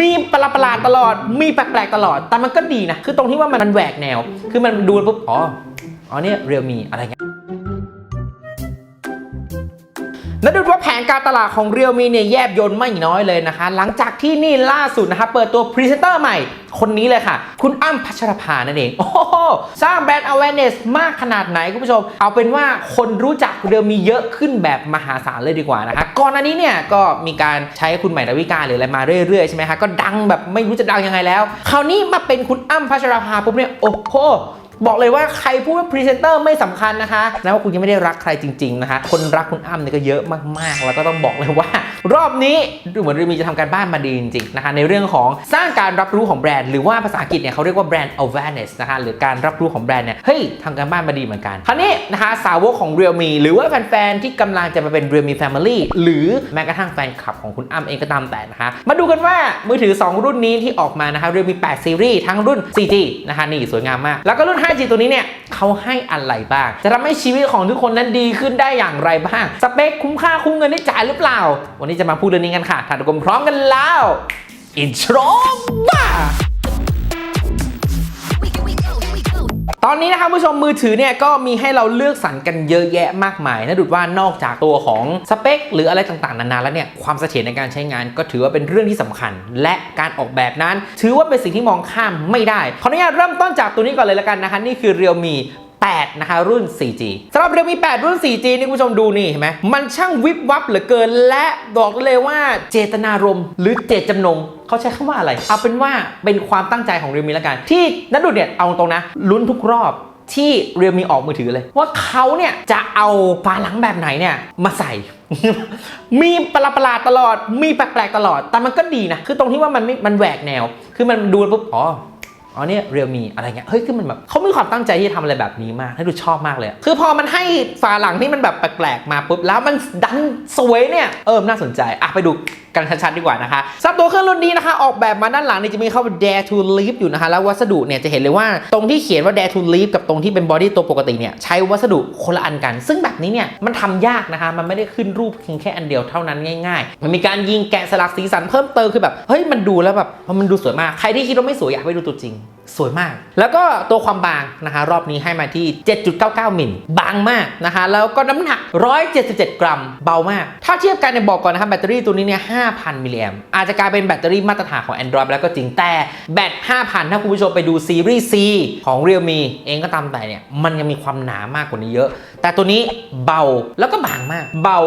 มีประหลาดตลอด มีแปลกๆตลอด แต่มันก็ดีนะ คือตรงที่ว่ามันมันแหวกแนว คือมันดูปุ๊บ อ๋อ อ๋อเนี่ยเรียลมีอะไรเงี้ย และดูว่าแผนการตลาดของเรียลมีเนี่ยแยบยนต์ไม่น้อยเลยนะคะ หลังจากที่นี่ล่าสุดนะคะเปิดตัวพรีเซนเตอร์ใหม่ คนนี้เลยค่ะ คุณอ้ำพัชรภานั่นเอง โอ้โหสร้างแบรนด์ awareness มากขนาดไหนคุณผู้ชม เอาเป็นว่าคนรู้จักเรียลมีเยอะขึ้นแบบมหาศาลเลยดีกว่านะคะก่อนหน้านี้เนี่ยก็มีการใช้คุณใหม่ดาวิกาหรืออะไรมาเรื่อยๆใช่ไหมคะก็ดังแบบไม่รู้จะดังยังไงแล้ว คราวนี้มาเป็นคุณอ้ำพัชรภาปุ๊บเนี่ยโอ้โห บอกเลยว่าใครพูดว่าพรีเซนเตอร์ไม่สำคัญนะคะนะว่าคุณยังไม่ได้รักใครจริงๆนะคะคนรักคุณอ้ำเนี่ยก็เยอะมากๆ แล้วก็ต้องบอกเลยว่า รอบนี้ดูเหมือนรีมีจะทำการบ้านมาดีจริงๆนะคะในเรื่องของสร้างการรับรู้ของแบรนด์หรือว่าภาษาอังกฤษเนี่ยเขาเรียกว่าแบรนด์ awareness นะคะหรือการรับรู้ของแบรนด์เนี่ยเฮ้ยทำการบ้านมาดีเหมือนกันคราวนี้นะคะสาวกของ Realme หรือว่าแฟนๆที่กำลังจะมาเป็น Realme Family หรือแม้กระทั่งแฟนคลับของคุณอ้ำเองก็ตามแต่นะคะมาดูกันว่ามือถือ 2 รุ่นนี้ที่ออกมานะคะ Realme 8 Series ทั้งรุ่น 4G นะคะนี่สวยงามมากแล้วก็รุ่น 5G ตัวนี้เนี่ยเขาให้อะไรบ้าง จะทำให้ชีวิตของทุกคนนั้นดีขึ้นได้อย่างไรบ้าง สเปคคุ้มค่าคุ้มเงินได้จ่ายหรือเปล่า วันนี้จะมาพูดเรื่องนี้กันค่ะถ้าทุกคนพร้อมกันแล้วอินโทรบ้า ตอนนี้นะครับผู้ชมมือถือเนี่ยก็มีให้เราเลือกสรรกันเยอะแยะมากมายนะดูดว่านอกจากตัวของสเปค หรืออะไรต่างๆนานาแล้วเนี่ยความเสถียรในการใช้งานก็ถือว่าเป็นเรื่องที่สำคัญ และการออกแบบนั้น ถือว่าเป็นสิ่งที่มองข้ามไม่ได้ขออนุญาตเริ่มต้นจากตัวนี้ก่อนเลยละกันนะคะนี่คือ Realme 8 นะคะรุ่น 4G สำหรับ Realme 8 รุ่น 4G นี่คุณผู้ชมดูนี่เห็นไหมมันช่างวิบวับเหลือเกิน และบอกเลยว่าเจตนารมณ์หรือเจตจำนงเขาใช้คำว่าอะไร เอาเป็นว่าเป็นความตั้งใจของ Realme แล้วกัน ที่นัดดูเนี่ยเอาตรงนะลุ้นทุกรอบที่เรียลมีออกมือถือเลย ว่าเขาเนี่ยจะเอาฝาหลังแบบไหนเนี่ยมาใส่ มีประหลาดตลอด มีแปลกๆตลอด แต่มันก็ดีนะ คือตรงที่ว่ามันไม่มันแหวกแนว คือมันดูปุ๊บอ๋อ อ๋อเนี่ยเรียลมีอะไรเงี้ยเฮ้ยคือมันแบบเขามีความตั้งใจที่จะทำอะไรแบบนี้มากให้ดูชอบมากเลย คือพอมันให้ฝาหลังที่มันแบบแปลกๆมาปุ๊บแล้วมันดันสวยเนี่ยเออน่าสนใจอะไปดูกันชัดๆดีกว่านะคะสำหรับตัวเครื่องรุ่นนี้นะคะ ออกแบบมาด้านหลังนี่จะมีเข้า dare to live อยู่นะคะ แล้ววัสดุเนี่ยจะเห็นเลยว่าตรงที่เขียนว่า dare to live กับตรงที่เป็นบอดี้ตัวปกติเนี่ยใช้วัสดุคนละอันกัน ซึ่งแบบนี้เนี่ยมันทำยากนะคะ มันไม่ได้ขึ้นรูปเพียงแค่อันเดียวเท่านั้นง่าย ๆ มันมีการยิงแกะสลักสีสันเพิ่มเติมคือแบบเฮ้ยมันดูแล้วแบบมันดูสวยมากใครที่คิดว่าไม่สวยอยากไปดูตัวจริงสวยมาก แล้วก็ตัวความบางนะคะรอบนี้ให้มาที่ 7.99 มิล บางมากนะคะแล้วก็น้ำหนัก 177 กรัม เบามาก ถ้าเทียบกันเนี่ยบอกก่อนนะครับแบตเตอรี่ตัวนี้เนี่ย 5,000 มิลลิแอมอาจจะกลายเป็นแบตเตอรี่มาตรฐานของ Android แล้วก็จริงแต่แบต 5,000 ถ้าคุณผู้ชมไปดูซีรีส์ C ของ Realme เองก็ตามแต่เนี่ย มันยังมีความหนามากกว่านี้เยอะ แต่ตัวนี้เบาแล้วก็บางมาก เบา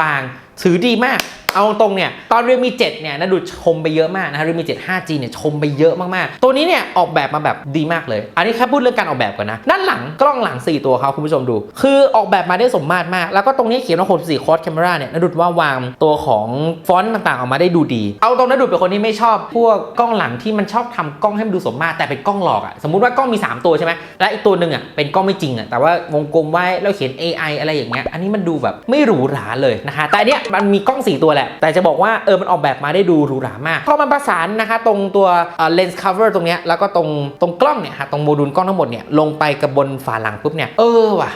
บางถือดีมากเอาตรงๆเนี่ยตอน Realme 7เนี่ยนะดูชมไปเยอะมากนะ Realme 7 5G เนี่ยชมไปเยอะมากๆ ตัวนี้เนี่ยออกแบบมาแบบดีมากเลย อันนี้แค่พูดเรื่องการออกแบบก่อนนะ ด้านหลังกล้องหลัง 4 ตัวเขาคุณผู้ชมดู คือออกแบบมาได้สมมาตรมาก แล้วก็ตรงนี้เขียนว่า64 quad camera เนี่ยนะดูว่าวางตัวของฟอนต์ต่างๆ ออกมาได้ดูดี เอาตรงนะดูเป็นคนที่ไม่ชอบพวกกล้องหลังที่มันชอบทำกล้องให้มันดูสมมาตรแต่เป็นกล้องหลอกอะสมมุติว่ากล้องมี 3 ตัวใช่ไหมและอีกตัวหนึ่งอะเป็นกล้องไม่จริงอะแต่ว่าวงกลมไว้แล้วเขียน AI อะไรอย่างเงี้ยอันนี้มันดูแบบไม่หรูหราเลยนะคะแต่เนี้ยมันมีกล้อง 4 ตัวแหละ แต่จะบอกว่าเออมันออกแบบมาได้ดูหรูหรามากพอมันประสานนะคะตรงตัวเลนส์ cover ตรงเนี้ยแล้วก็ตรงตรงกล้องเนี่ยฮะตรงโมดูลกล้องทั้งหมดเนี่ยลงไปกับบนฝาหลังปุ๊บเนี่ยเออว่ะ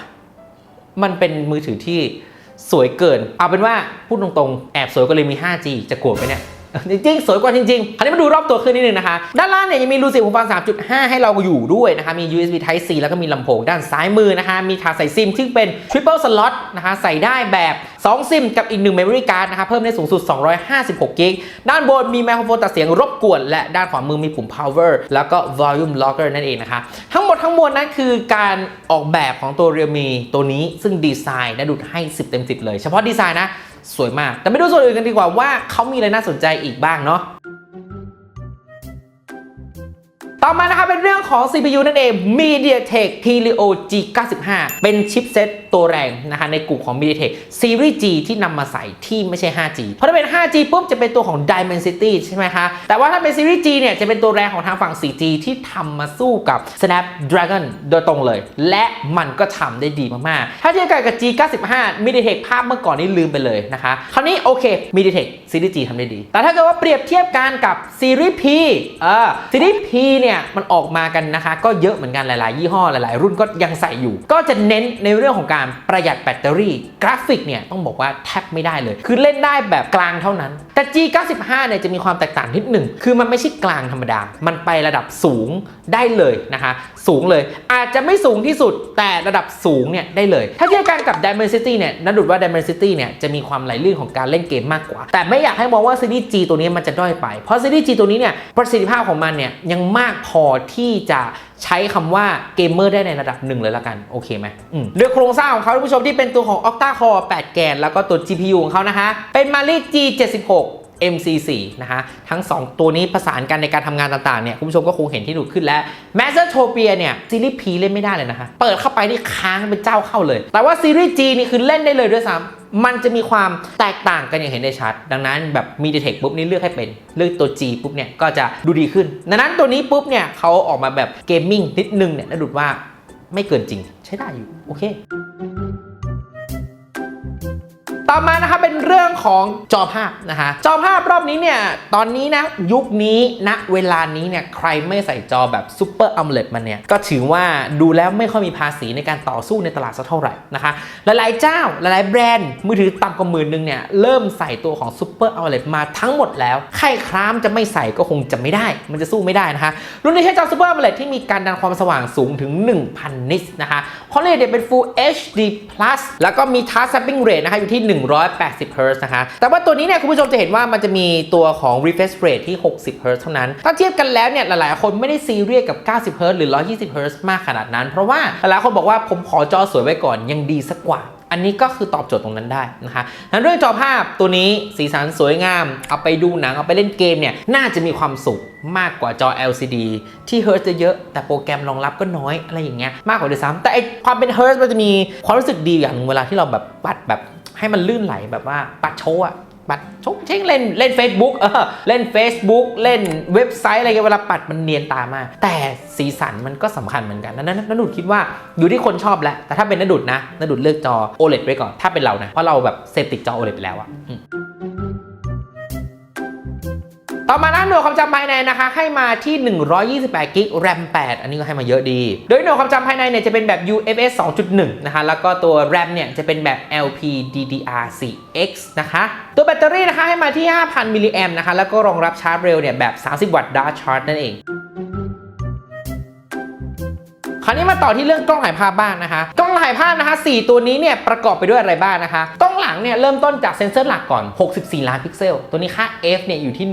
มันเป็นมือถือที่สวยเกิน เอาเป็นว่าพูดตรงๆ แอบสวยก็เลยมี 5G จะกลัวไหมเนี่ย จริงๆ สวยกว่าจริงๆคราวนี้มาดูรอบตัวเครื่องนิดนึงนะคะ ด้านล่างเนี่ยยังมีรูเสียบหูฟัง 3.5 ให้เราอยู่ด้วยนะคะ มี USB Type C แล้วก็มีลำโพงด้านซ้ายมือนะคะ มีทางใส่ซิมซึ่งเป็น Triple Slot นะคะ ใส่ได้แบบ 2 ซิมกับอีก 1 Memory Card นะคะ เพิ่มได้สูงสุด 256กิกด้านบนมีไมโครโฟนตัดเสียงรบกวน และด้านขวามือมีปุ่ม Power แล้วก็ Volume Locker นั่นเองนะคะ ทั้งหมดทั้งมวลนั้นคือการออกแบบของตัว Realme ตัวนี้ซึ่งดีไซน์นะดูดให้ 10 เต็ม 10 เลย เฉพาะดีไซน์นะ สวยมาก แต่ไม่ดูส่วนอื่นกันดีกว่าว่าเขามีอะไรน่าสนใจอีกบ้างเนาะ ต่อมานะครับเป็นเรื่องของ CPU นั่นเอง MediaTek Helio G95 เป็นชิปเซ็ตตัวแรงนะคะในกลุ่มของ MediaTek Series G ที่นำมาใส่ที่ไม่ใช่ 5G เพราะถ้าเป็น 5G ปุ๊บจะเป็นตัวของ Dimensity ใช่ไหมคะ แต่ว่าถ้าเป็น Series G เนี่ยจะเป็นตัวแรงของทางฝั่ง 4G ที่ทำมาสู้กับ Snapdragon โดยตรงเลย และมันก็ทำได้ดีมาก ๆ ถ้าเทียบกันกับ G95 MediaTek ภาพเมื่อก่อนนี้ลืมไปเลยนะคะ คราวนี้โอเค MediaTek Series G ทำได้ดี แต่ถ้าเกิดว่าเปรียบเทียบกันกับ Series P เออ Series P เนี่ยเนี่ยมันออกมากันนะคะ ก็เยอะเหมือนกันหลาย ๆ ยี่ห้อหลาย ๆ รุ่นก็ยังใส่อยู่ ก็จะเน้นในเรื่องของการประหยัดแบตเตอรี่ กราฟิกเนี่ยต้องบอกว่าแทบไม่ได้เลย คือเล่นได้แบบกลางเท่านั้น แต่ G95 เนี่ยจะมีความแตกต่างนิดหนึ่งคือมันไม่ใช่กลางธรรมดา มันไประดับสูงได้เลยนะคะ สูงเลยอาจจะไม่สูงที่สุดแต่ระดับสูงเนี่ยได้เลย ถ้าเทียบกันกับ Dimensity เนี่ยนัดดูดว่า Dimensity เนี่ยจะมีความไหลลื่นของการเล่นเกมมากกว่า แต่ไม่อยากให้มองว่าซีรีส์ G ตัวนี้มันจะด้อยไป เพราะซีรีส์ G ตัวนี้เนี่ยประสิทธิภาพของมันเนี่ยยังมากพอที่จะใช้คำว่าเกมเมอร์ได้ในระดับหนึ่งเลยละกัน โอเคไหมอืมด้วยโครงสร้างของเขาท่านผู้ชมที่เป็นตัวของ Octa Core 8 แกน แล้วก็ตัว GPU ของเขานะคะเป็น Mali G76 MC4 นะคะทั้ง 2 ตัวนี้ประสานกันในการทำงานต่างๆเนี่ยคุณผู้ชมก็คงเห็นที่ดูขึ้นแล้ว m a s t e r t o p i a เนี่ยซีรีส์ P เล่นไม่ได้เลยนะคะเปิดเข้าไปนี่ค้างเป็นเจ้าเข้าเลย แต่ว่าซีรีส์ G นี่คือเล่นได้เลยด้วยซ้ำมันจะมีความแตกต่างกันอย่างเห็นได้ชัด ดังนั้นแบบมี Detect ปุ๊บนี่เลือกให้เป็น เลือกตัว G ปุ๊บเนี่ยก็จะดูดีขึ้น ดังนั้นตัวนี้ปุ๊บเนี่ยเขาออกมาแบบเกมมิ่งนิดนึงเนี่ยน่าดูว่าไม่เกินจริงใช้ได้อยู่โอเค ต่อมานะครับเป็นเรื่องของจอภาพนะคะจอภาพรอบนี้เนี่ยตอนนี้นะยุคนี้ณเวลานี้เนี่ยใครไม่ใส่จอแบบซูเปอร์อัมเลมาเนี่ยก็ถือว่าดูแล้วไม่ค่อยมีภาษีในการต่อสู้ในตลาดสักเท่าไหร่นะคะหลายๆเจ้าหลายๆแบรนด์มือถือต่ำกว่าหมื่นนึงเนี่ยเริ่มใส่ตัวของซูเปอร์อัมเลมาทั้งหมดแล้วใครครามจะไม่ใส่ก็คงจะไม่ได้ มันจะสู้ไม่ได้นะคะรุ่นนี้ใช้จอซูเปอร์อัมเลที่มีการดันความสว่างสูงถึง 1000 นิตนะคะความละเอียดเนี่ยเป็น Full HD Plus แล้วก็มี Touch Sampling Rate นะคะอยู่ที่180 Hz นะคะ แต่ว่าตัวนี้เนี่ยคุณผู้ชมจะเห็นว่ามันจะมีตัวของ refresh rate ที่ 60 Hz เท่านั้น ถ้าเทียบกันแล้วเนี่ยหลายๆ คนไม่ได้ซีเรียสกับ 90 Hz หรือ 120 Hz มากขนาดนั้น เพราะว่าหลายๆคนบอกว่าผมขอจอสวยไว้ก่อนยังดีสักกว่าอันนี้ก็คือตอบโจทย์ตรงนั้นได้นะคะนั้นเรื่องจอภาพตัวนี้สีสันสวยงาม เอาไปดูหนัง เอาไปเล่นเกมเนี่ย น่าจะมีความสุขมากกว่าจอ LCD ที่เฮิร์จะเยอะ แต่โปรแกรมรองรับก็น้อยอะไรอย่างเงี้ย มากกว่าด้วยซ้ำแต่ไอความเป็นเฮิร์มันจะมีความรู้สึกดีอย่างเวลาที่เราแบบปัด ให้มันลื่นไหลแบบว่าปัดโชว์อะปัดชกเช่งเล่นเล่น Facebook เออเล่น Facebook เล่นเว็บไซต์อะไรเงี้ยเวลาปัดมันเนียนตามาก แต่สีสันมันก็สำคัญเหมือนกันนั้นนันนดุดคิดว่าอยู่ที่คนชอบแหละแต่ถ้าเป็นนดุดนะนดุดเลือกจอ OLED ไว้ก่อนถ้าเป็นเรานะเพราะเราแบบเสพติดจอ OLED ไปแล้วอะ ต่อมาหน้าหน่วยความจำภายในนะคะ ให้มาที่ 128กิกแรม8อันนี้ก็ให้มาเยอะดี โดยหน่วยความจำภายในเนี่ยจะเป็นแบบ UFS 2.1 นะคะ แล้วก็ตัว RAM เนี่ยจะเป็นแบบ LPDDR4X นะคะ ตัวแบตเตอรี่นะคะให้มาที่ 5,000มิลลิแอมนะคะ แล้วก็รองรับชาร์จเร็วเนี่ยแบบ 30 วัตต์ดาร์ชาร์จนั่นเอง คราวนี้มาต่อที่เรื่องกล้องถ่ายภาพบ้างนะคะ กล้องถ่ายภาพนะคะ4ตัวนี้เนี่ยประกอบไปด้วยอะไรบ้างนะคะ กล้องหลังเนี่ยเริ่มต้นจากเซ็นเซอร์หลักก่อน 64 ล้านพิกเซล ตัวนี้ค่า f เนี่ยอยู่ที่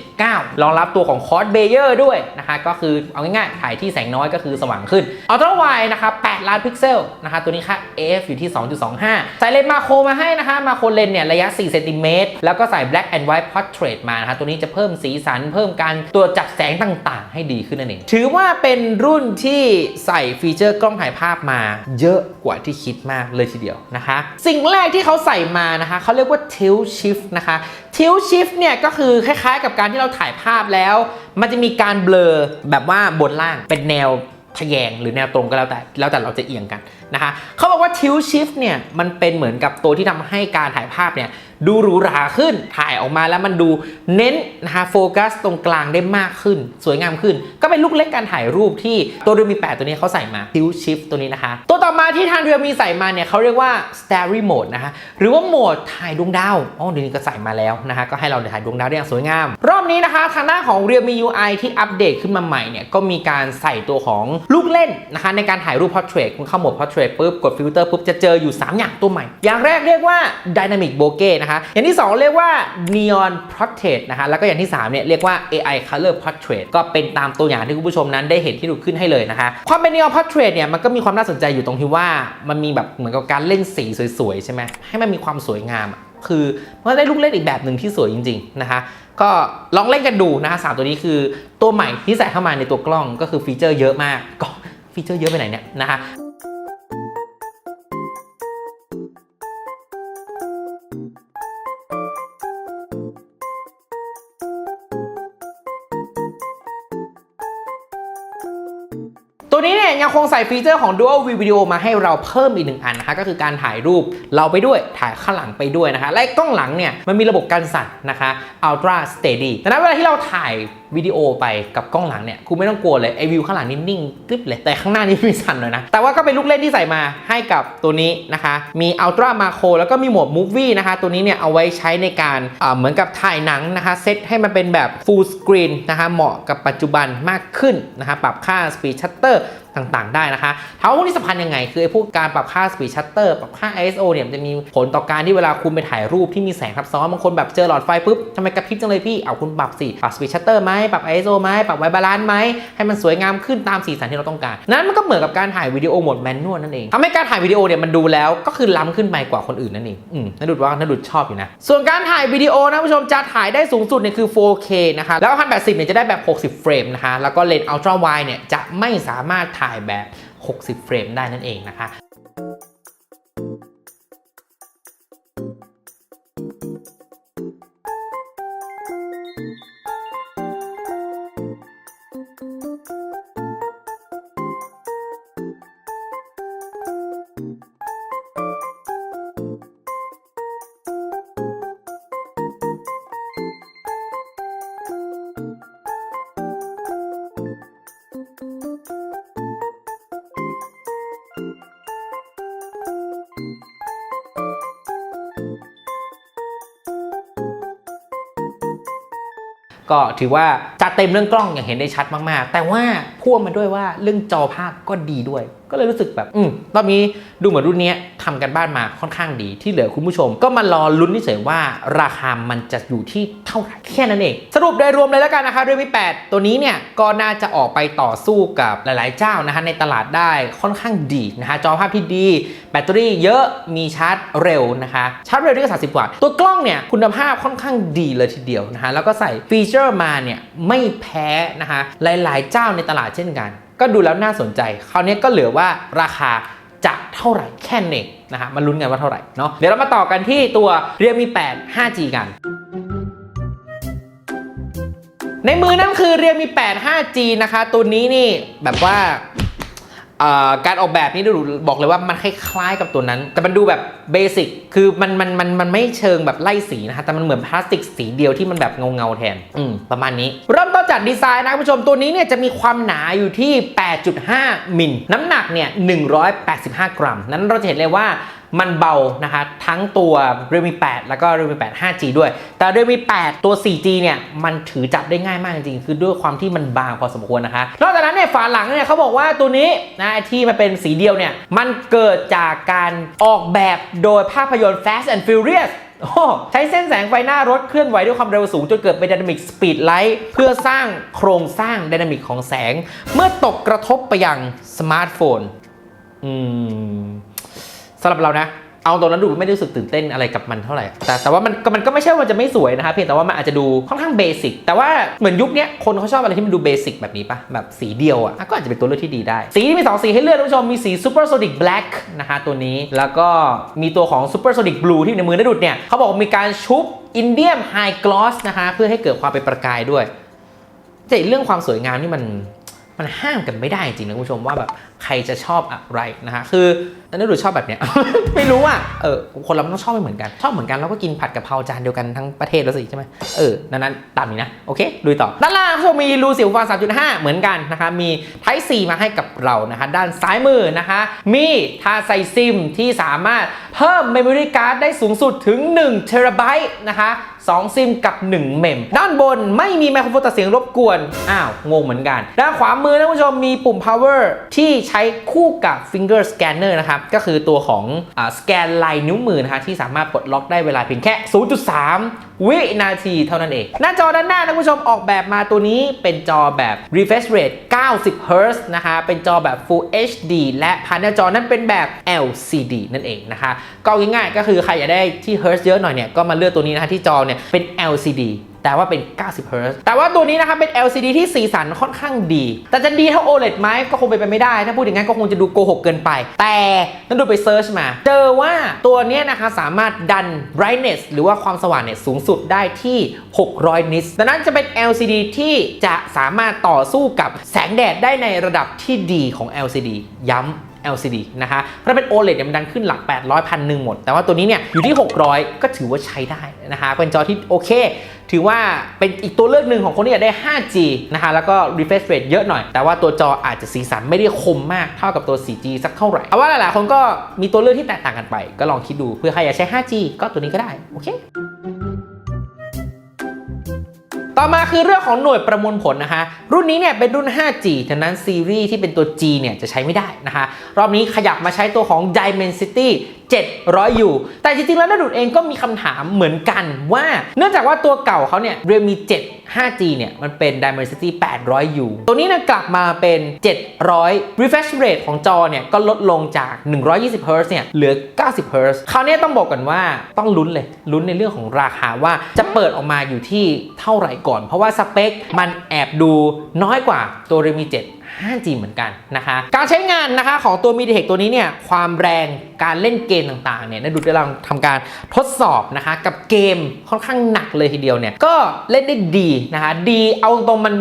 1.79 รองรับตัวของคอร์สเบเยอร์ด้วยนะคะ ก็คือเอาง่ายๆ ถ่ายที่แสงน้อยก็คือสว่างขึ้นอัลตร้าไวนะคะ8ล้านพิกเซลนะคะ ตัวนี้ค่า f อยู่ที่ 2.25 ใส่เลนส์มาโครมาให้นะคะ มาโครเลนเนี่ยระยะ 4 เซนติเมตร แล้วก็ใส่ black and white portrait มานะคะ ตัวนี้จะเพิ่มสีสัน เพิ่มการตรวจจับแสงต่างๆ ให้ดีขึ้นนั่นเอง ถือว่าเป็นรุ่นที่ใส่ฟีเจอร์กล้องถ่ายภาพมา เยอะกว่าที่คิดมากเลยทีเดียวนะคะ สิ่งแรกที่เขาใส่มานะคะเขาเรียกว่า tilt shift นะคะ tilt shift เนี่ยก็คือคล้ายๆ กับการที่เราถ่ายภาพแล้ว มันจะมีการเบลอแบบว่าบนล่างเป็นแนวทะแยงหรือแนวตรงก็แล้วแต่แล้วแต่เราจะเอียงกันนะคะเขาบอกว่า tilt shift เนี่ยมันเป็นเหมือนกับตัวที่ทำให้การถ่ายภาพเนี่ย ดูหรูหราขึ้น ถ่ายออกมาแล้วมันดูเน้นนะคะโฟกัสตรงกลางได้มากขึ้น สวยงามขึ้น ก็เป็นลูกเล่นการถ่ายรูปที่ตัวเรียมี 8 ตัวนี้เขาใส่มา tilt shift ตัวนี้นะคะ ตัวต่อมาที่ทางเรียมีใส่มาเนี่ยเขาเรียกว่า starry mode นะคะหรือว่าโหมดถ่ายดวงดาวอ๋อเดี๋ยวนี้ก็ใส่มาแล้วนะคะก็ให้เราถ่ายดวงดาวได้อย่างสวยงาม รอบนี้นะคะ ทางหน้าของ Realme UI ที่อัปเดตขึ้นมาใหม่เนี่ยก็มีการใส่ตัวของลูกเล่นนะคะในการถ่ายรูป portrait คุณเข้าโหมด portrait ปุ๊บกดฟิลเตอร์ปุ๊บจะเจออยู่ 3 อย่างตัวใหม่ อย่างแรกเรียกว่า dynamic bokeh นะคะอย่างที่ 2 เรียกว่า neon portrait นะคะแล้วก็อย่างที่3เนี่ยเรียกว่า AI color portrait ก็เป็นตามตัวอย่างที่คุณผู้ชมนั้นได้เห็นที่ดูขึ้นให้เลยนะคะความเป็น neon portrait เนี่ยมันก็มีความน่าสนใจอยู่ตรงที่ว่ามันมีแบบเหมือนกับการเล่นสีสวยๆใช่ไหมให้มันมีความสวยงามคือมันได้ลูกเล่นอีกแบบหนึ่งที่สวยจริง ๆ นะคะ ก็ลองเล่นกันดูนะคะสามตัวนี้คือตัวใหม่ที่ใส่เข้ามาในตัวกล้องก็คือฟีเจอร์เยอะมากก็ฟีเจอร์เยอะไปไหนเนี่ยนะคะ ตัวนี้เนี่ยยังคงใส่ฟีเจอร์ของ Dual View Video มาให้เราเพิ่มอีกหนึ่งอันนะคะก็คือการถ่ายรูปเราไปด้วยถ่ายข้างหลังไปด้วยนะคะ และกล้องหลังเนี่ยมันมีระบบการสั่นนะคะ Ultra Steady ดังนั้นเวลาที่เราถ่าย วิดีโอไปกับกล้องหลังเนี่ยคุณไม่ต้องกลัวเลยไอวิวข้างหลังนี่นิ่งกริบเลยแต่ข้างหน้านี่มีสั่นหน่อยนะ แต่ว่าก็เป็นลูกเล่นที่ใส่มาให้กับตัวนี้นะคะ มี Ultra Macro แล้วก็มีโหมด Movie นะคะ ตัวนี้เนี่ยเอาไว้ใช้ในการเหมือนกับถ่ายหนังนะคะเซตให้มันเป็นแบบ Full Screen นะคะเหมาะกับปัจจุบันมากขึ้นนะคะปรับค่า Speed Shutter ต่างๆ ได้นะคะถามว่าพวกนี้สำคัญยังไง คือไอ้พวกการปรับค่า Speed Shutter ปรับค่า ISO เนี่ยมันจะมีผลต่อการที่เวลาคุณไปถ่ายรูปที่มีแสงทับซ้อนบางคนแบบเจอหลอดไฟปุ๊บทำไมกระพริบจังเลยพี่เอาคุณปรับสิปรับ Speed Shutter ไหมปรับ ISO ไหมปรับไวบาลานซ์ไหมให้มันสวยงามขึ้นตามสีสันที่เราต้องการนั้นมันก็เหมือนกับการถ่ายวิดีโอโหมดแมนนวลนั่นเองทำให้การถ่ายวิดีโอเนี่ยมันดูแล้วก็คือล้ำขึ้นไปกว่าคนอื่นนั่นเองอืมนัดุดว่านัดุดชอบอยู่นะส่วนการถ่ายวิดีโอนะผู้ชมจะถ่ายได้สูงสุดเนี่ยคือ 4K นะคะแล้ว1080เนี่ยจะได้แบบ 60 เฟรมนะคะแล้วก็เลนส์ Ultra Wide เนี่ยจะไม่สามารถถ่ายายแบบ 60 เฟรมได้นั่นเองนะคะ ก็ถือว่าจัดเต็มเรื่องกล้องอย่างเห็นได้ชัดมากๆ แต่ว่าพ่วงมาด้วยว่าเรื่องจอภาพก็ดีด้วย ก็เลยรู้สึกแบบ อืมรอบนี้ดูเหมือนรุ่นเนี้ย ทำกันบ้านมาค่อนข้างดีที่เหลือคุณผู้ชม ก็มารอลุ้นเฉยว่าราคามันจะอยู่ที่เท่าไหร่แค่นั้นเองสรุปโดยรวมเลยแล้วกันนะคะเรื่องมี8ตัวนี้เนี่ยก็น่าจะออกไปต่อสู้กับหลาย ๆ เจ้านะคะในตลาดได้ค่อนข้างดีนะคะจอภาพที่ดี แบตเตอรี่เยอะมีชาร์จเร็วนะคะชาร์จเร็วที่ก็30 วัตต์ตัวกล้องเนี่ยคุณภาพค่อนข้างดีเลยทีเดียวนะคะแล้วก็ใส่ฟีเจอร์มาเนี่ยไม่แพ้นะคะหลาย ๆ เจ้าในตลาดเช่นกัน ก็ดูแล้วน่าสนใจคราวนี้ก็เหลือว่าราคา จะเท่าไหร่แค่นั้นเองนะฮะมาลุ้นกันว่าเท่าไหร่เนาะเดี๋ยวเรามาต่อกันที่ตัว Realme 8 5G กันในมือนั่นคือ Realme 8 5G นะคะ ตัวนี้นี่แบบว่าการออกแบบนี่ดูบอกเลยว่ามันคล้ายๆกับตัวนั้น แต่มันดูแบบเบสิกคือมันมันมันมันไม่เชิงแบบไล่สีนะคะแต่มันเหมือนพลาสติกสีเดียวที่มันแบบเงาเงาแทน อืมประมาณนี้ เริ่ม จากดีไซน์นะผู้ชมตัวนี้เนี่ยจะมีความหนาอยู่ที่ 8.5 มิลน้ำหนักเนี่ย 185 กรัม นั้นเราจะเห็นเลยว่ามันเบานะคะทั้งตัว Realme 8แล้วก็ Realme 8 5G ด้วย แต่ Realme 8ตัว 4G เนี่ยมันถือจับได้ง่ายมากจริงๆ คือด้วยความที่มันบางพอสมควรนะคะนอกจากนั้นเนี่ยฝาหลังเนี่ยเขาบอกว่าตัวนี้นะที่มันเป็นสีเดียวเนี่ยมันเกิดจากการออกแบบโดยภาพยนตร์ Fast and Furious ใช้เส้นแสงไฟหน้ารถเคลื่อนไหวด้วยความเร็วสูงจนเกิดเป็นดินามิกสปีดไลท์เพื่อสร้างโครงสร้างดินามิกของแสง เมื่อตกกระทบไปยังสมาร์ทโฟน อืมสำหรับเรานะ เอาตรงนั้นดูไม่ได้รู้สึกตื่นเต้นอะไรกับมันเท่าไหร่ แต่แต่ว่ามันมันก็ไม่ใช่ว่าจะไม่สวยนะคะเพียงแต่ว่ามันอาจจะดูค่อนข้างเบสิกแต่ว่าเหมือนยุคนี้คนเขาชอบอะไรที่มันดูเบสิกแบบนี้ปะแบบสีเดียวอะก็อาจจะเป็นตัวเลือกที่ดีได้ สีที่มี 2 สีให้เลือกท่านผู้ชมมีสี Super Sonic Black นะคะตัวนี้แล้วก็มีตัวของ Super Sonic Blue ที่ในมือนัดุดเนี่ยเขาบอกมีการชุบ Indium High Gloss นะคะเพื่อให้เกิดความเป็นประกายด้วยแต่เรื่องความสวยงามนี่มัน มันห้ามกันไม่ได้จริงนะคุณผู้ชมว่าแบบใครจะชอบอะไรนะฮะคืออันนี้ดูชอบแบบเนี้ย ไม่รู้อะเออคนเรามันต้องชอบไม่เหมือนกัน ชอบเหมือนกันเราก็กินผัดกะเพราจานเดียวกันทั้งประเทศแล้วสิใช่ไหมเออนั้นตามนี้นะโอเคดูต่อด้านล่างคุณผู้ชมมีรูสียงฟัง3.5 เหมือนกันนะคะมี Type C มาให้กับเรานะคะด้านซ้ายมือนะคะมีทาใส่ซิมที่สามารถเพิ่ม Memory Card ได้สูงสุดถึง1 t b นะคะ 2 ซิมกับ 1 เมม ด้านบนไม่มีไมโครโฟนตัดเสียงรบกวน อ้าว งงเหมือนกัน ด้านขวามือท่านผู้ชมมีปุ่ม power ที่ใช้คู่กับ finger scanner นะครับ ก็คือตัวของอสแกนลายนิ้วมือนะฮะที่สามารถปลดล็อกได้เวลาเพียงแค่ 0.3วินาทีเท่านั้นเอง หน้าจอด้านหน้านะคุณผู้ชมออกแบบมาตัวนี้เป็นจอแบบ refresh rate 90 Hz นะคะ เป็นจอแบบ Full HD และพาเนลจอนั้นเป็นแบบ LCD นั่นเองนะคะ ก็ง่ายๆก็คือใครอยากได้ที่ Hz เยอะหน่อยเนี่ยก็มาเลือกตัวนี้นะคะที่จอเนี่ยเป็น LCD แต่ว่าเป็น 90 Hz แต่ว่าตัวนี้นะครับเป็น LCD ที่สีสันค่อนข้างดี แต่จะดีเท่า OLED ไหมก็คงเป็นไปไม่ได้ ถ้าพูดอย่างนั้นก็คงจะดูโกหกเกินไป แต่นั่นดูไปเซิร์ชมา เจอว่าตัวนี้นะคะสามารถดัน brightness หรือว่าความสว่างเนี่ยสูงสุดได้ที่ 600 นิตดังนั้นจะเป็น LCD ที่จะสามารถต่อสู้กับแสงแดดได้ในระดับที่ดีของ LCD ย้ำ LCD นะคะถ้าเป็น OLED เนี่ยมันดันขึ้นหลัก 800พันหนึ่งหมด แต่ว่าตัวนี้เนี่ยอยู่ที่ 600 ก็ถือว่าใช้ได้นะคะเป็นจอที่โอเค ถือว่าเป็นอีกตัวเลือกหนึ่งของคนที่อยากได้ 5G นะคะแล้วก็ refresh rate เยอะหน่อย แต่ว่าตัวจออาจจะสีสันไม่ได้คมมากเท่ากับตัว 4G สักเท่าไหร่เอาว่าหลายๆคนก็มีตัวเลือกที่แตกต่างกันไป ก็ลองคิดดูเพื่อใครอยากใช้ 5G ก็ตัวนี้ก็ได้โอเค ต่อมาคือเรื่องของหน่วยประมวลผลนะคะ รุ่นนี้เนี่ยเป็นรุ่น 5G ฉะนั้นซีรีส์ที่เป็นตัว G เนี่ยจะใช้ไม่ได้นะคะ รอบนี้ขยับมาใช้ตัวของ Dimensity 700U แต่จริงๆ แล้วนาดุดเองก็มีคำถามเหมือนกันว่า เนื่องจากว่าตัวเก่าเขาเนี่ย Realme 7 5G เนี่ยมันเป็น Dimensity 800U ตัวนี้เนี่ยกลับมาเป็น 700 refresh rate ของจอเนี่ยก็ลดลงจาก 120 Hz เนี่ยเหลือ 90 Hz คราวนี้ต้องบอกกันว่าต้องลุ้นเลยลุ้นในเรื่องของราคาว่าจะเปิดออกมาอยู่ที่เท่าไหร่ก่อน เพราะว่าสเปคมันแอบดูน้อยกว่าตัว Realme 7 5G เหมือนกันนะคะ การใช้งานนะคะของตัว MediaTek ตัวนี้เนี่ยความแรงการเล่นเกมต่างๆเนี่ยนะดูได้ลองทำการทดสอบนะคะ กับเกมค่อนข้างหนักเลยทีเดียวเนี่ยก็เล่นได้ดีนะคะ ดีเอาตรงมัน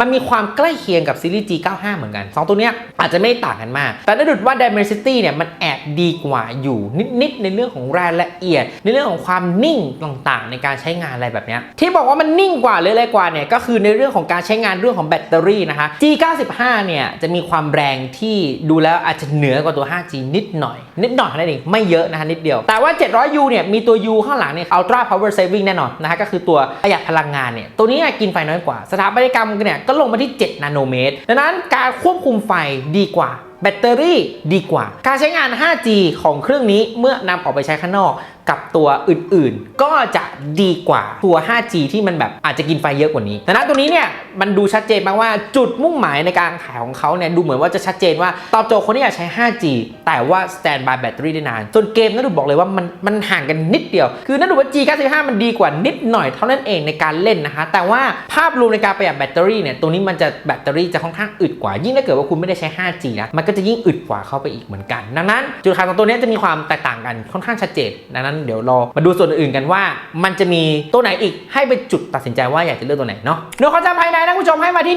มันมีความใกล้เคียงกับซีรีส์ G95 เหมือนกัน 2 ตัวเนี้ยอาจจะไม่ต่างกันมาก แต่น่าดูว่า Dimensity เนี่ยมันแอบดีกว่าอยู่นิด ๆ ในเรื่องของรายละเอียด ในเรื่องของความนิ่งต่าง ๆ ในการใช้งานอะไรแบบเนี้ยที่บอกว่ามันนิ่งกว่าหรืออะไรกว่าเนี่ยก็คือในเรื่องของการใช้งานเรื่องของแบตเตอรี่นะคะ G95 เนี่ยจะมีความแรงที่ดูแล้วอาจจะเหนือกว่าตัว 5G นิดหน่อย นิดหน่อยนั่นเองไม่เยอะนะคะนิดเดียว แต่ว่า 700U เนี่ยมีตัว U ข้างหลังเนี่ย Ultra Power Saving แน่นอนนะคะก็คือตัวประหยัดพลังงานเนี่ยตัวนี้กินไฟน้อยกว่าสถาปัตยกรรมเนี่ยก็ลงมาที่ 7 นาโนเมตร ดังนั้นการควบคุมไฟดีกว่าแบตเตอรี่ดีกว่า การใช้งาน 5G ของเครื่องนี้เมื่อนำออกไปใช้ข้างนอก กับตัวอื่นๆ ก็จะดีกว่าตัว 5G ที่มันแบบอาจจะกินไฟเยอะกว่านี้ดังนั้นตัวนี้เนี่ยมันดูชัดเจนมากว่าจุดมุ่งหมายในการขายของเขาเนี่ยดูเหมือนว่าจะชัดเจนว่าตอบโจทย์คนที่อยากใช้ 5G แต่ว่า stand by แบตเตอรี่ได้นานจนเกมนั่นดูบอกเลยว่ามันมันห่างกันนิดเดียว คือนั่นดูว่า G95 มันดีกว่านิดหน่อยเท่านั้นเองในการเล่นนะคะ แต่ว่าภาพรวมในการประหยัดแบตเตอรี่เนี่ยตัวนี้มันจะแบตเตอรี่จะค่อนข้างอึดกว่า ยิ่งถ้าเกิดว่าคุณไม่ได้ใช้ 5G นะมันก็จะยิ่งอึดกว่าเข้าไปอีกเหมือนกัน ดังนั้น จุดขายของตัวนี้จะมีความแตกต่างกันค่อนข้างชัดเจนดังนั้นเดี๋ยวรอมาดูส่วนอื่นกันว่า มันจะมีตัวไหนอีกให้เป็นจุดตัดสินใจว่าอยากจะเลือกตัวไหนเนาะหน่วยความจำภายในนะคุณผู้ชมให้มาที่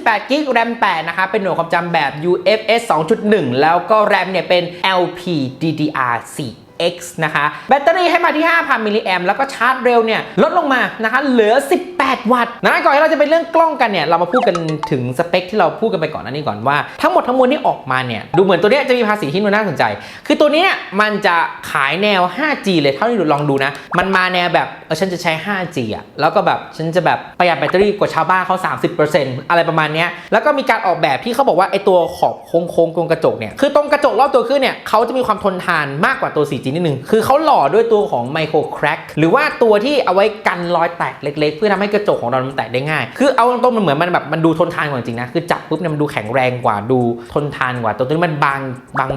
128กิกแรม8นะคะเป็นหน่วยความจำแบบ UFS 2.1 แล้วก็แรมเนี่ยเป็น LPDDR4 X นะคะ แบตเตอรี่ให้มาที่ 5,000 มิลลิแอมแล้วก็ชาร์จเร็วเนี่ย ลดลงมานะคะ เหลือ 18 วัตต์นะก่อนที่เราจะไปเรื่องกล้องกันเนี่ย เรามาพูดกันถึงสเปคที่เราพูดกันไปก่อนหน้านี้ก่อนว่า ทั้งหมดทั้งมวลที่ออกมาเนี่ย ดูเหมือนตัวเนี้ยจะมีภาษีที่น่าสนใจ คือตัวเนี้ยมันจะขายแนว 5G เลยเท่าที่ดูลองดูนะ มันมาแนวแบบเออฉันจะใช้ 5G อะแล้วก็แบบฉันจะแบบประหยัดแบตเตอรี่กว่าชาวบ้านเขา 30%อะไรประมาณเนี้ยแล้วก็มีการออกแบบที่เขาบอกว่าไอตัวขอบโค้งๆตรงกระจกเนี่ยคือตรงกระจกรอบตัวเครื่องเนี่ยเขาจะมีความทนทานมากกว่าตัว 4G นิดนึง คือเขาหล่อด้วยตัวของไมโครแครกหรือว่าตัวที่เอาไว้กันรอยแตกเล็กๆ เพื่อทำให้กระจกของเรามันแตกได้ง่าย คือเอาตรงๆมันเหมือนมันแบบมันดูทนทานกว่าจริงนะ คือจับปุ๊บเนี่ยมันดูแข็งแรงกว่าดูทนทานกว่า ตัวนี้มันบาง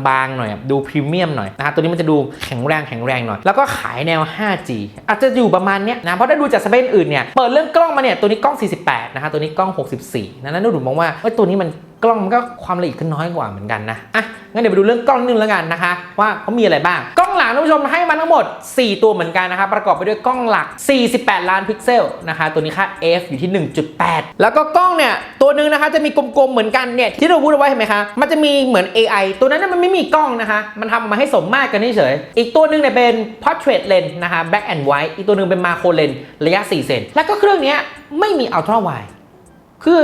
บางๆหน่อยดูพรีเมียมหน่อยนะฮะตัวนี้มันจะดูแข็งแรงแข็งแรงหน่อย แล้วก็ขายแนว 5G อาจจะอยู่ประมาณเนี้ยนะเพราะถ้าดูจากสเปคอื่นเนี่ยเปิดเรื่องกล้องมาเนี่ยตัวนี้กล้อง 48นะฮะตัวนี้กล้อง 64นั้นนั่นดูมองว่าเอ้ตัวนี้มัน กล้องมันก็ความละเอียดขึ้นน้อยกว่าเหมือนกันนะอะงั้นเดี๋ยวไปดูเรื่องกล้องนึงแล้วกันนะคะ ว่าเขามีอะไรบ้าง กล้องหลังท่านผู้ชมให้มาทั้งหมด 4 ตัวเหมือนกันนะคะประกอบไปด้วยกล้องหลัก 48 ล้านพิกเซลนะคะ ตัวนี้ค่า f อยู่ที่ 1.8 แล้วก็กล้องเนี่ยตัวนึงนะคะจะมีกลมๆเหมือนกันเนี่ยที่เราพูดเอาไว้เห็นไหมคะมันจะมีเหมือน AI ตัวนั้นนะมันไม่มีกล้องนะคะ มันทำออกมาให้สมมาตรกันเฉยอีกตัวนึงเนี่ยเป็น portrait lens นะคะ black and white อีกตัวนึงเป็น macro lens ระยะ 4 เซนแล้วก็เครื่องนี้ยไม่มี ultra wide คือ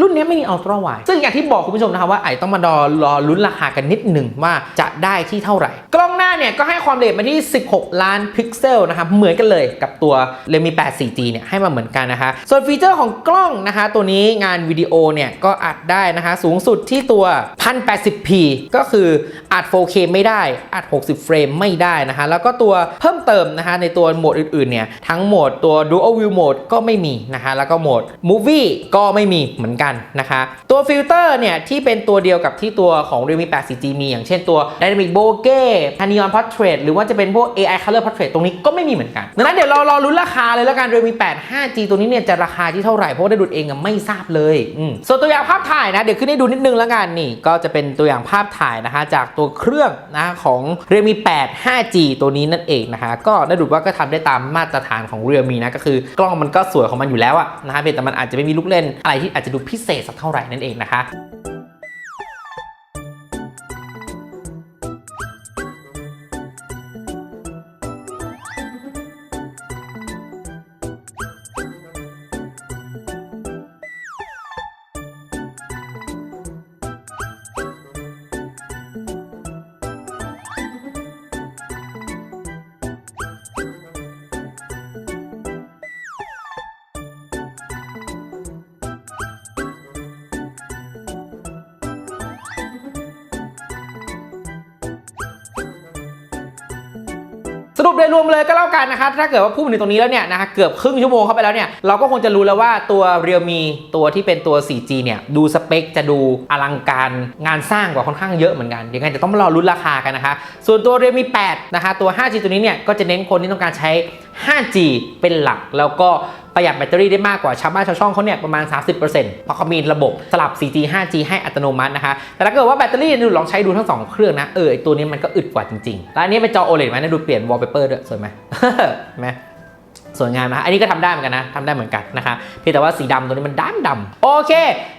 รุ่นนี้ไม่มีอัลตร้าไวซึ่งอย่างที่บอกคุณผู้ชมนะครับว่าไอต้องมารอรอลุ้นราคากันนิดหนึ่งว่าจะได้ที่เท่าไหร่กล้อง เนี่ยก็ให้ความละเอียดมาที่ 16 ล้านพิกเซลนะครับเหมือนกันเลยกับตัว Redmi 8 4G เนี่ยให้มาเหมือนกันนะคะส่วนฟีเจอร์ของกล้องนะคะตัวนี้งานวิดีโอเนี่ยก็อัดได้นะคะสูงสุดที่ตัว 1080p ก็คืออัด 4K ไม่ได้อัด 60 เฟรมไม่ได้นะคะแล้วก็ตัวเพิ่มเติมนะคะในตัวโหมดอื่นๆเนี่ยทั้งโหมดตัว Dual View Mode ก็ไม่มีนะคะแล้วก็โหมด Movie ก็ไม่มีเหมือนกันนะคะตัวฟิลเตอร์เนี่ยที่เป็นตัวเดียวกับที่ตัวของ Realme 8 4G มีอย่างเช่นตัว Dynamic Bokeh Panion Beyond Portrait หรือว่าจะเป็นพวก AI Color Portrait ตรงนี้ก็ไม่มีเหมือนกัน ดังนั้นเดี๋ยวเรารอลุ้นราคาเลยแล้วกัน Realme 8 5G ตัวนี้เนี่ยจะราคาที่เท่าไหร่เพราะว่าได้ดูดเองอะไม่ทราบเลยส่วนตัวอย่างภาพถ่ายนะเดี๋ยวขึ้นให้ดูนิดนึงแล้วกันนี่ ก็จะเป็นตัวอย่างภาพถ่ายนะคะจากตัวเครื่องนะของ Realme 8 5G ตัวนี้นั่นเองนะคะก็ได้ดูว่าก็ทำได้ตามมาตรฐานของ Realme นะก็คือกล้องมันก็สวยของมันอยู่แล้วอะนะคะเพียงแต่มันอาจจะไม่มีลูกเล่นอะไรที่อาจจะดูพิเศษสักเท่าไหร่นั่นเองนะคะ สรุปโดยรวมเลยก็แล้วกันนะคะถ้าเกิดว่าพูดถึงตรงนี้แล้วเนี่ยนะคะเกือบครึ่งชั่วโมงเข้าไปแล้วเนี่ยเราก็คงจะรู้แล้วว่าตัว Realme ตัวที่เป็นตัว 4G เนี่ยดูสเปคจะดูอลังการงานสร้างกว่าค่อนข้างเยอะเหมือนกันยังไงจะต้องมารอรุ้นราคากันนะคะส่วนตัว Realme 8นะคะตัว 5G ตัวนี้เนี่ยก็จะเน้นคนที่ต้องการใช้ 5G เป็นหลักแล้วก็ประหยัดแบตเตอรี่ได้มากกว่าชาวบ้านชาวช่องเขาเนี่ยประมาณ 30%เพราะเขามีระบบสลับ 4G 5G ให้อัตโนมัตินะคะ แต่ถ้าเกิดว่าแบตเตอรี่ดูลองใช้ดูทั้ง 2 เครื่องนะเออไอตัวนี้มันก็อึดกว่าจริงๆ แล้วอันนี้เป็นจอ OLED ไหมนะดูเปลี่ยน wallpaper ด้วยสวยไหมไหมสวยงามนะ อันนี้ก็ทำได้เหมือนกันนะทำได้เหมือนกันนะคะ เพียงแต่ว่าสีดำตัวนี้มันดำดำโอเค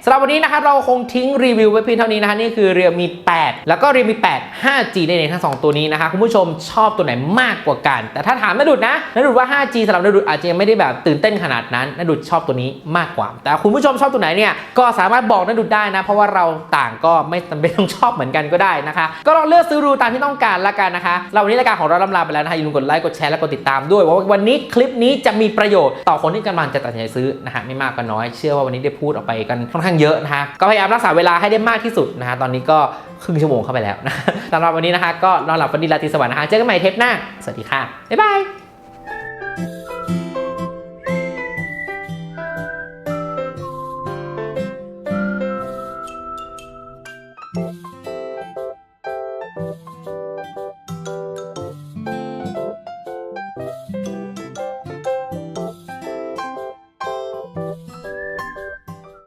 ำหรับวันนี้นะคะเราคงทิ้งรีวิวไว้เพียงเท่านี้นะคะนี่คือ Realme 8แล้วก็ Realme 8 5G ในเองทั้ง 2 ตัวนี้นะคะคุณผู้ชมชอบตัวไหนมากกว่ากัน แต่ถ้าถามนดุดนะนดุดว่า 5G สำหรับนดุดอาจจะยังไม่ได้แบบตื่นเต้นขนาดนั้นนดุดชอบตัวนี้มากกว่า แต่คุณผู้ชมชอบตัวไหนเนี่ยก็สามารถบอกนดุดได้นะ เพราะว่าเราต่างก็ไม่จำเป็นต้องชอบเหมือนกันก็ได้นะคะ ก็ลองเลือกซื้อดูตามที่ต้องการละกันนะคะเราวันนี้รายการของเราลำลาไปแล้วนะคะอย่าลืมกดไลค์กดแชร์และกดติดตามด้วยว่าวันนี้คลิปนี้จะมีประโยชน์ต่อคนที่กำลังจะตัดสินใจซื้อนะฮะไม่มากก็น้อยเชื่อว่าวันนี้ได้พูดออกไปกันค่อนข้างเยอะนะคะก็พยายามรักษาเวลาให้ได้มากที่สุดนะฮะตอนนี้ก็ครึ่งชั่วโมงเข้าไปแล้วนะสำหรับวันนี้นะคะก็นอนหลับฝันดีราตรีสวัสดิ์นะฮะเจอกันใหม่เทปหน้าสวัสดีค่ะบ๊ายบาย